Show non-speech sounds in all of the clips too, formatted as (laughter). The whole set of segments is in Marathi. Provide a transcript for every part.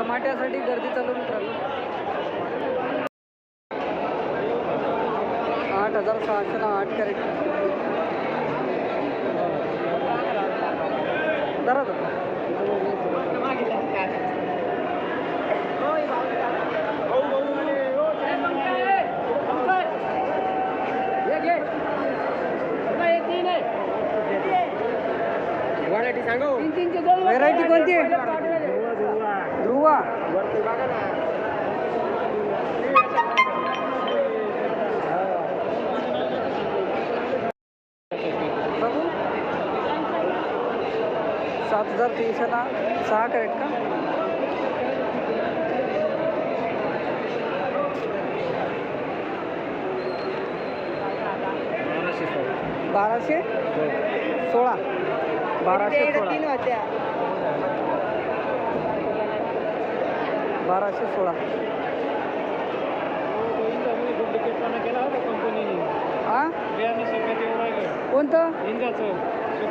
टमाट्यासाठी गर्दी चालू मित्रांनो. आठ हजार सहाशेला आठ कॅरेट. जरा व्हेरायटी कोणती आहे? बघू सात हजार तीनशेला सहा कॅरेट का? बाराशे? सोळा. बाराशे सोळा. बाराशे सोळा. हा कोणतं?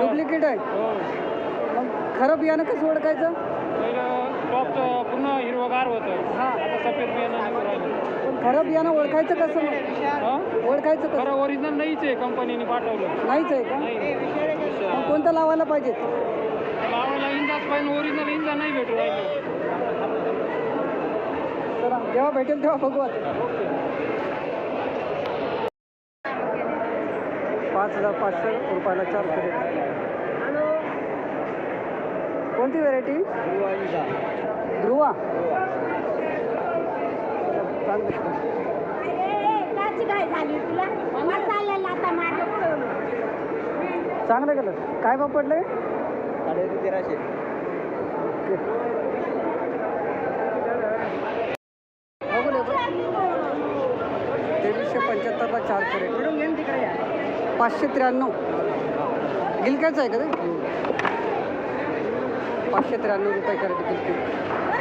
डुप्लिकेट आहे? मग खरं बियाणं कसं ओळखायचं? पूर्ण हिरवगार होतं हा. सफेद बियाणं खरं बियाणं ओळखायचं कसं मग? ओळखायचं कसं? खरं ओरिजिनल नाहीच आहे कंपनीने पाठवलं. नाहीच आहे का? मग कोणतं लावायला पाहिजे लावायला इंजाच पाहिजे ओरिजिनल इंजा नाही भेटू राहिलं. जेव्हा भेटेल तेव्हा बघू पाच हजार पाचशे रुपयाला चार कॅरेट कोणती व्हेरायटी ध्रुवा. चांगलं केलं. काय भाव पडले तेराशे चार कॅरेट पाचशे त्र्याण्णव. गिलक्याचं आहे का ते? पाचशे त्र्याण्णव रुपये कॅरेट गिलकी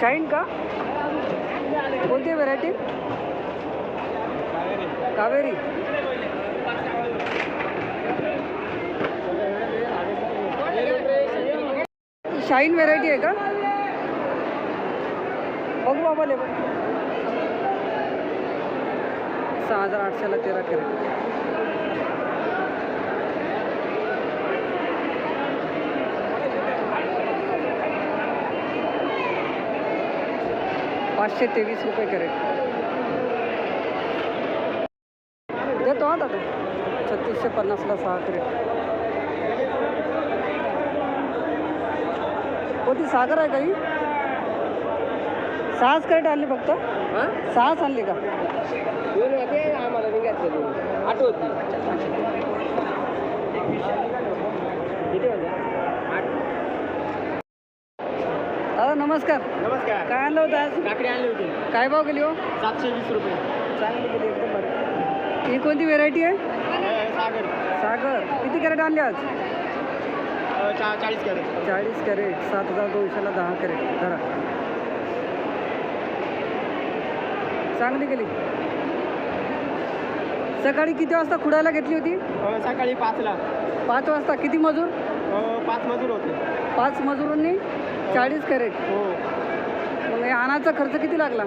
शाईन का? कोणती व्हरायटी कावेरी. शाईन व्हेरायटी आहे का? बघू बाबा ले सहा हजार आठशेला तेरा कॅरेट. पाचशे तेवीस रुपये कॅरेट. देतो हा दादा. छत्तीसशे पन्नासला सहा कॅरेट. कोणती? सागर आहे काही सहाच कॅरेट आणली फक्त? सहाच आणली का? आम्हाला निघायचं दोन आठ होती किती होत्या आठ दादा नमस्कार. नमस्कार. काय आणलं होतं आज? काकडी आणली होती. काय भाव गेली हो? सातशे वीस रुपये. चांगली गेली एकदम बरं ही कोणती व्हेरायटी आहे? सागर. सागर. किती कॅरेट आणले आज? चा चाळीस कॅरेट. चाळीस कॅरेट. सात हजार दोनशेला दहा कॅरेट. धरा. चांगली गेली. सकाळी किती वाजता खुडायला घेतली होती? सकाळी पाचला. पाच वाजता. किती मजूर? पाच मजूर होते. पाच मजुरांनी? चाळीस कॅरेट. हो. मग हे आणायचा खर्च किती लागला?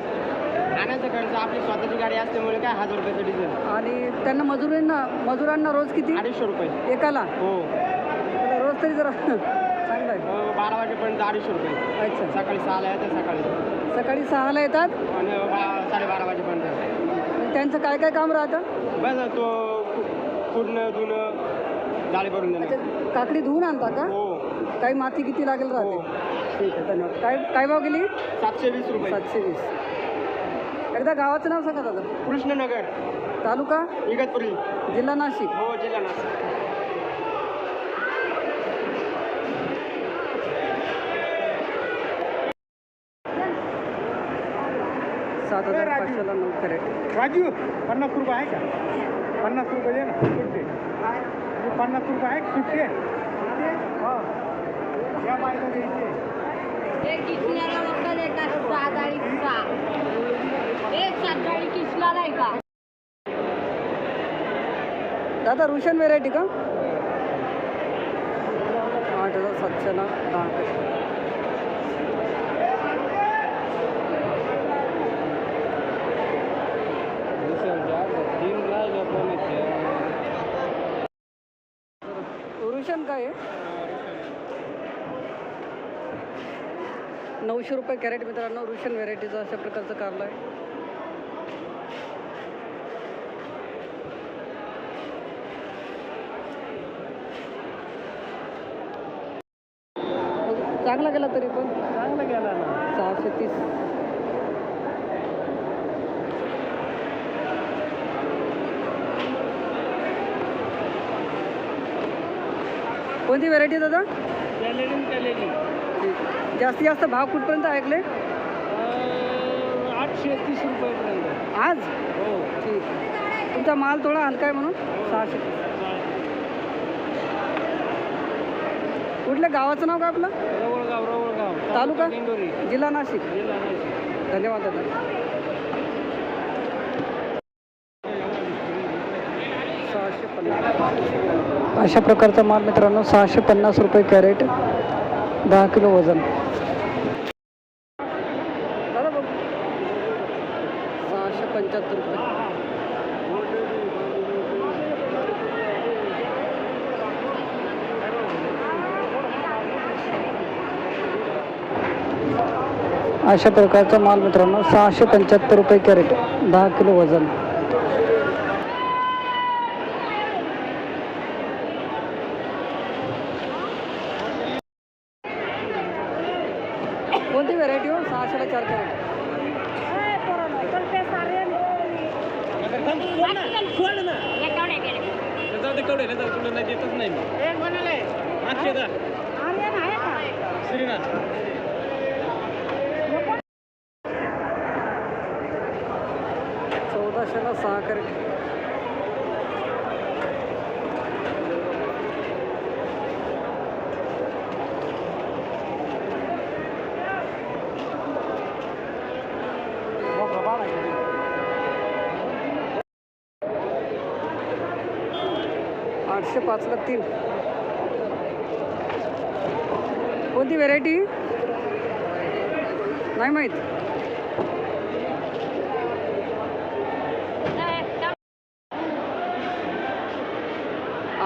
आणायचा खर्च आपली स्वतःची गाडी असल्यामुळे काय हजार रुपयाचं डिझेल आणि त्यांना मजुरांना मजुरांना रोज किती? अडीचशे रुपये. एकाला? हो. रोज तरी जरा (laughs) चांगलं आहे. अं, बारा वाजेपर्यंत अडीचशे रुपये. अच्छा. सकाळी सहाला येते सकाळी. सकाळी सहाला येतात? आणि बा साडेबारा वाजेपर्यंत. आणि त्यांचं काय काय काम राहतं? बस तो फुडणं धुणं जाळी भरून अच्छा देणं काकडी धुवून आणता का? हो. काही माती किती लागेल हो. राहते ठीक आहे धन्यवाद. काय काय भाव गेली? सातशे वीस रुपये. सातशे वीस. एकदा गावाचं नाव सांगा दादा. कृष्णनगर. तालुका? इगतपुरी. जिल्हा नाशिक. हो जिल्हा नाशिक. सात हजार पाचशेला नऊ कॅरेट राजू पन्नास रुपये आहे का? पन्नास रुपये दे ना म्हणजे पन्नास रुपये आहे आहे? हा किसला नाही का? दादा रुशन व्हेरायटी का? आठ हजार सातशेला दहा कॅरेट रुशन काय आहे नऊशे रुपये कॅरेट मित्रांनो रुशन व्हेरायटीचं अशा प्रकारचं कारलं आहे. चांगला गेला तरी पण. चांगलं गेला ना. सहाशे तीस. कोणती व्हेरायटी दादा? कॅलेरी कॅलेरी जास्तीत जास्त भाव कुठपर्यंत ऐकले? आठशे तीस रुपयेपर्यंत. आज? हो. ठीक. तुमचा माल थोडा हलका आहे म्हणून? सहाशे. तीस कुठल्या गावाचं नाव का आपलं? रवळगाव रवळगाव. तालुका? जिल्हा नाशिक. जिल्हा नाशिक. धन्यवाद दादा. सहाशे अशा प्रकारचा माल मित्रांनो सहाशे पन्नास रुपये कॅरेट दहा किलो वजन दादा बघ सहाशे पंच्याहत्तर रुपये अशा प्रकारचा माल मित्रांनो सहाशे पंच्याहत्तर रुपये कॅरेट दहा किलो वजन कोणती व्हेरायटी हो सहाशेला चार कॅरेट कशाला सहा आठशे पाचला तीन. कोणती व्हेरायटी नाही माहीत.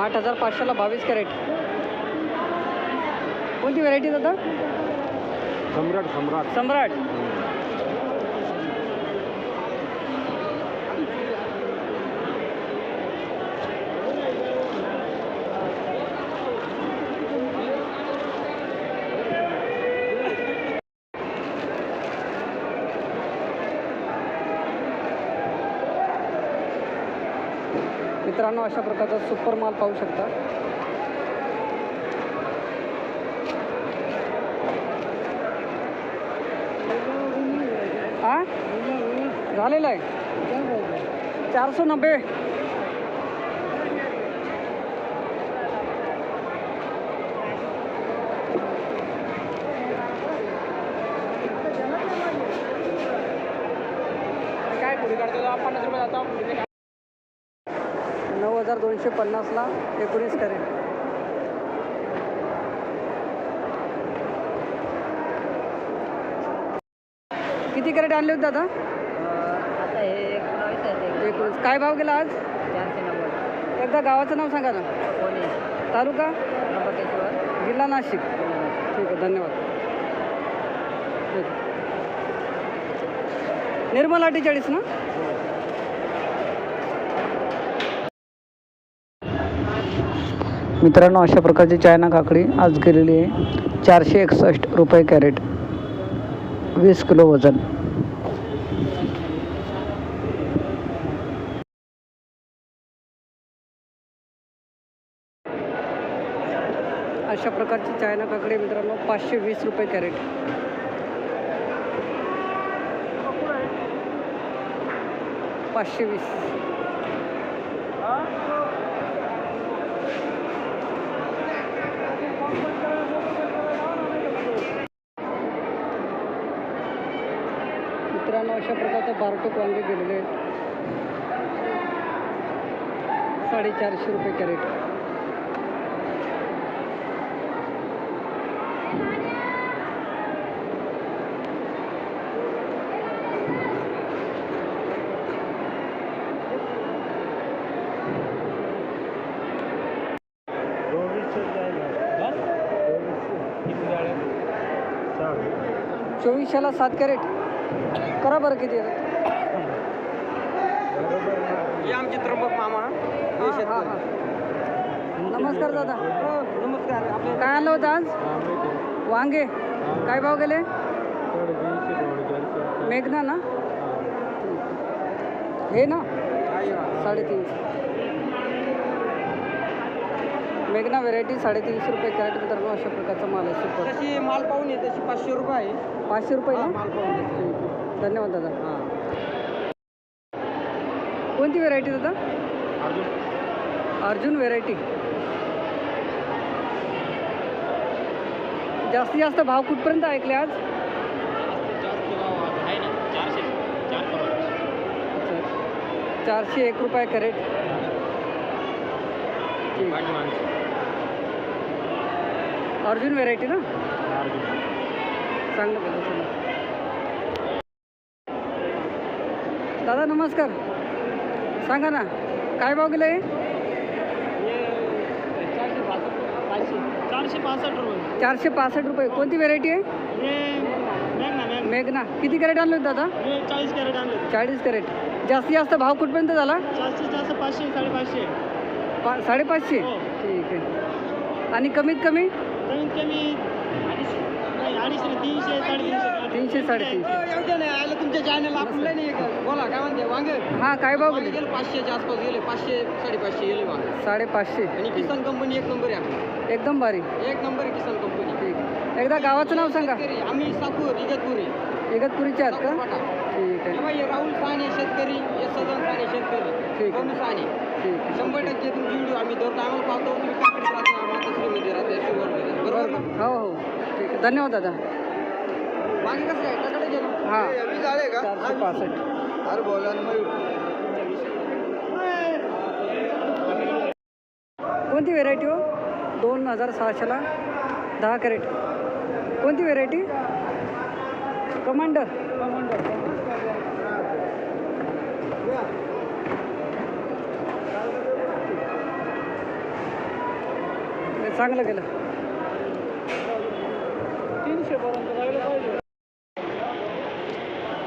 आठ हजार पाचशेला बावीस कॅरेट. कोणती व्हेरायटी दादा? सम्राट सम्राट. सम्राट. मित्रांनो अशा प्रकारचा सुपर माल पाहू शकता. हा झालेला आहे. चारशे नब्बे काय पुढे काढतो पन्नास रुपये जातो पुढे एकोणीसशे पन्नासला एकोणीस कॅरेट. किती कॅरेट आणले होते दादा? आता हे एकोणावीस आहे एकोणीस. काय भाव गेला आज? चारशे नव्वद एकदा गावाचं नाव सांगा ना. कोणी तालुका? जिल्हा नाशिक. ठीक आहे धन्यवाद. निर्मल अठ्ठेचाळीस ना? मित्रांनो अशा प्रकारची चायना काकडी आज गेलेली आहे. चारशे एकसष्ट रुपये कॅरेट. वीस किलो वजन. अशा प्रकारची चायना काकडी मित्रांनो पाचशे वीस रुपये कॅरेट. पाचशे वीस मित्रांनो प्रकारचे बारटोक वांगे गेलेले आहेत साडेचारशे रुपये कॅरेट. चोवीसशेला सात कॅरेट. करा बरं किती हे आमचे त्र्यंबक मामा हा, हा, हा. नमस्कार दादा. नमस्कार. आपले काय आणलं होतं आज? वांगे. काय भाव गेले? मेघना ना? हे. ना? साडेतीनशे. मेघना व्हेरायटी साडेतीनशे रुपये कॅरेट मित्रांनो अशा प्रकारचा माल आहे सुपर माल पाहून आहे तशी पाचशे रुपये आहे. पाचशे रुपये हा, ना? माल पाहून आहे. धन्यवाद दादा हां कोणती व्हेरायटी दादा अर्जुन व्हेरायटी जास्तीत जास्त भाव कुठपर्यंत ऐकले आज अच्छा. चारशे एक रुपये कॅरेट अर्जुन व्हेरायटी ना चांगलं केलं चला दादा नमस्कार. सांगा ना काय भाव गेलं चारशे पासष्ट रुपये. चारशे पासष्ट रुपये कोणती व्हेरायटी आहे? मेघना. किती कॅरेट आणले होते दादा? चाळीस कॅरेट. आणले चाळीस कॅरेट जास्तीत जास्त भाव कुठपर्यंत झाला? जास्तीत जास्त पाचशे साडेपाचशे पा साडेपाचशे. ठीक आहे. आणि कमीत कमी कमीत कमी? तीनशे साडेतीनशे. हां काय भाव गेले गेले पाचशेच्या आसपास गेले पाचशे साडेपाचशे गेले वांगे. साडेपाचशे. आणि किसान कंपनी एक नंबर आहे आपली. एकदम भारी. एक नंबर आहे किसान कंपनी ठीक एकदा गावाचं नाव सांगा. इगतपुरीचे आहात का. ठीक आहे. राहुल साने शेतकरी सदन साने शेतकरी. ठीक आहे. साने. ठीक शंभर टक्के तुमची व्हिडिओ आम्ही दर टायमाला पाहतो. तुम्ही काकडीत राहता मातोश्रीमध्ये राहता. बरोबर? हो हो. धन्यवाद दादा. वांगे कसं आहे? टाकडे गेलो. हां. अभी झाले का? चारशे पासष्ट. अरे बोला ना मयूर. कोणती व्हेरायटी हो? दोन हजार सहाशेला दहा कॅरेट कोणती व्हेरायटी कमांडर. चांगलं गेलं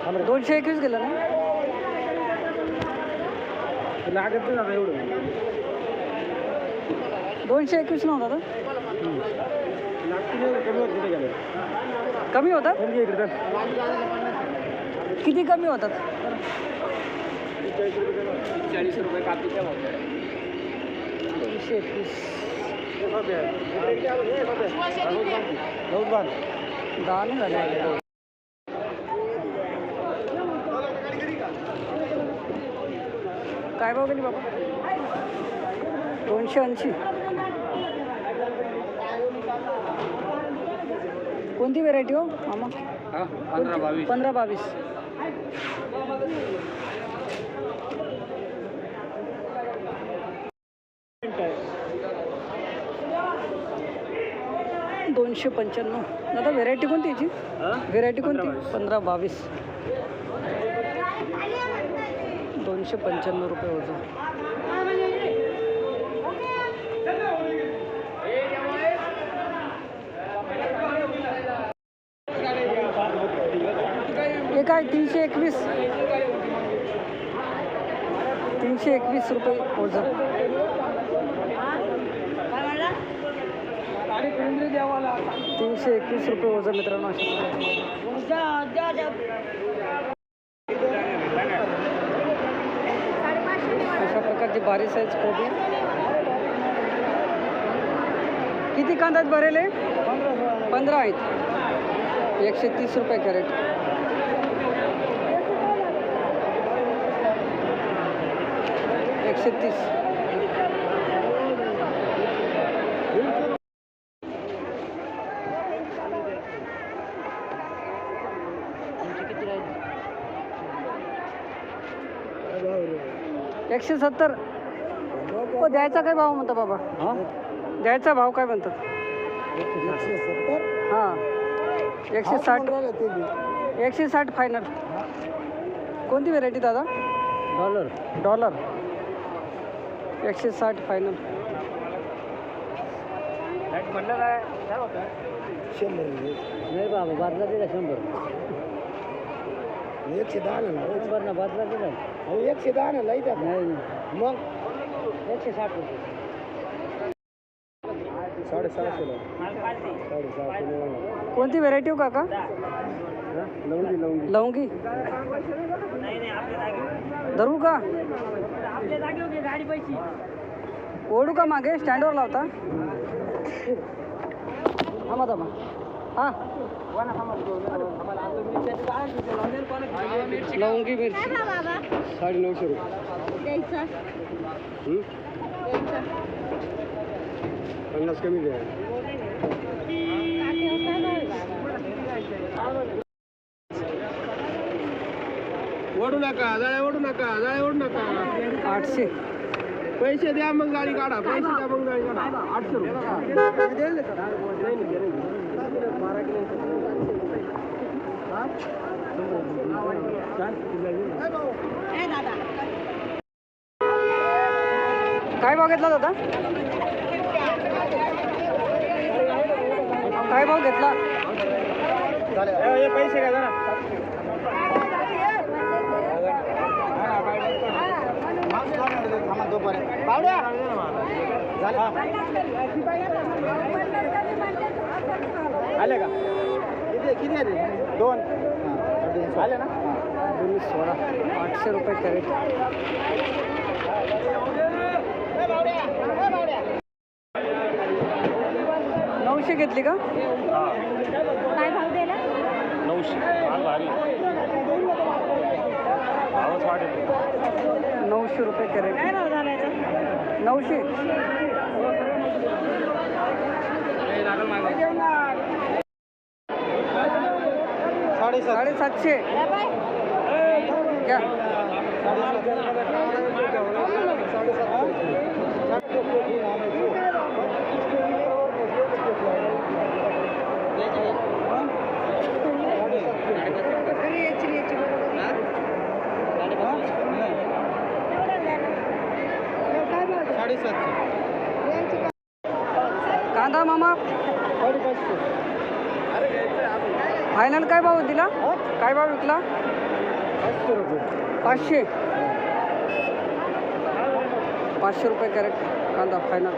दोनशे एकवीस गेलं ना? लागत नाही दादा एवढं दोनशे एकवीस नव्हता दादा लागते नाही कमी होत तिथे गेलं कमी होतात? कमी इकडे तर किती कमी होतात? चाळीस रुपये कापीच्या भाव दोनशे एकवीस बहुत बार दहा नाही झाले. काय भाव गेली बाबा? दोनशे ऐंशी. कोणती व्हेरायटी हो? मामा? पंधरा बावीस. दोनशे पंच्याण्णव. दादा व्हेरायटी कोणती याची? व्हेरायटी कोणती? पंधरा बावीस. दोनशे पंच्याण्णव रुपये वजन. हे काय तीनशे एकवीस? तीनशे एकवीस रुपये वजन. तीनशे एकवीस रुपये वजन मित्रांनो अशा साईज कोबी. किती कांदा आहेत भरेले? पंधरा आहेत. एकशे तीस रुपये कॅरेट. एकशे तीस. एकशे सत्तर. द्यायचा काय भाव म्हणता बाबा? द्यायचा भाव काय म्हणतात? हां. एकशे साठ. एकशे साठ फायनल कोणती व्हेरायटी दादा? डॉलर डॉलर एकशे साठ फायनल नाही बाबा बाजला दिला शंभर. एकशे दहा ना शंभर ना एकशे दहा ना लाइट नाही मग? एकशे साठ रुपये. साडेसहाशे कोणती व्हेरायटी हो काका? लवंगी लवंगी. लवंगी. धरू का? ओढू का मागे? स्टँडवर लावता. थांबा थांबा. लवंगी मिरची. साडे नऊशे रुपये. पन्नास कमी द्या. ओढू नका जाळे ओढू नका जाळे ओढू नका. आठशे. पैसे द्या मग गाडी काढा पैसे द्या मग गाडी काढा. आठशे दादा काय भाव घेतला दादा? काय भाव घेतला पैसे काय जरा आले का? किती किती आहे ते? दोन? आले ना? दोन्ही सोळा आठशे रुपये कॅरेट. नऊशे घेतली का? काय भाव दिला? नऊशे. रुपये कॅरेट. काय भाव झाला याचा? नऊशे. साडेसातशे. घ्या. कांदा मामा. फायनल काय भाव दिला? काय भाव विकला? पाचशे. रुपये पाचशे पाचशे रुपये कॅरेट कांदा फायनल